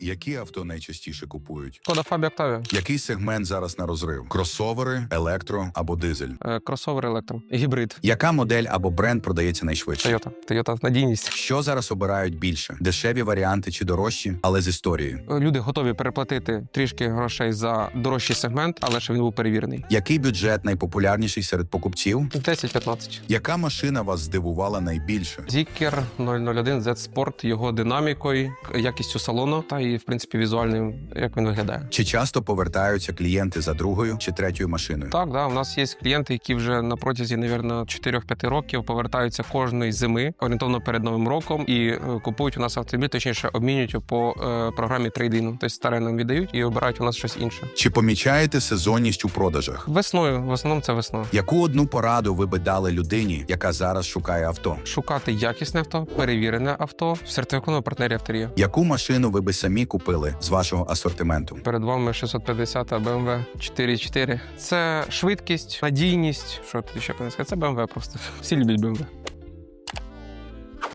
Які авто найчастіше купують? Шкода Фабія Октавія. Який сегмент зараз на розрив? Кросовери, електро або дизель? Е, Кросовер електро. Гібрид. Яка модель або бренд продається найшвидше? Toyota. Toyota надійність. Що зараз обирають більше? Дешеві варіанти чи дорожчі, але з історією? Е, Люди готові переплатити трішки грошей за дорожчий сегмент, але щоб він був перевірений. Який бюджет найпопулярніший серед покупців? 10-15. Яка машина вас здивувала найбільше? Зікер 001 Z Sport, його динамікою, якістю салону та і в принципі візуальним, як він виглядає. Чи часто повертаються клієнти за другою чи третьою машиною? Так, да, у нас є клієнти, які вже на протязі, навірно, 4-5 років повертаються кожної зими орієнтовно перед новим роком і е, купують у нас автомобіль, точніше обмінюють по е, програмі трейдину. Тобто старе нам віддають і обирають у нас щось інше. Чи помічаєте сезонність у продажах? Весною, в основному це весна. Яку одну пораду ви би дали людині, яка зараз шукає авто? Шукати якісне авто, перевірене авто в сертифікованому партнері авторія. Яку машину ви би самі купили з вашого асортименту? Перед вами 650 BMW 4.4. Це швидкість, надійність. Що тут ще сказати? Це BMW просто. Всі люблять BMW.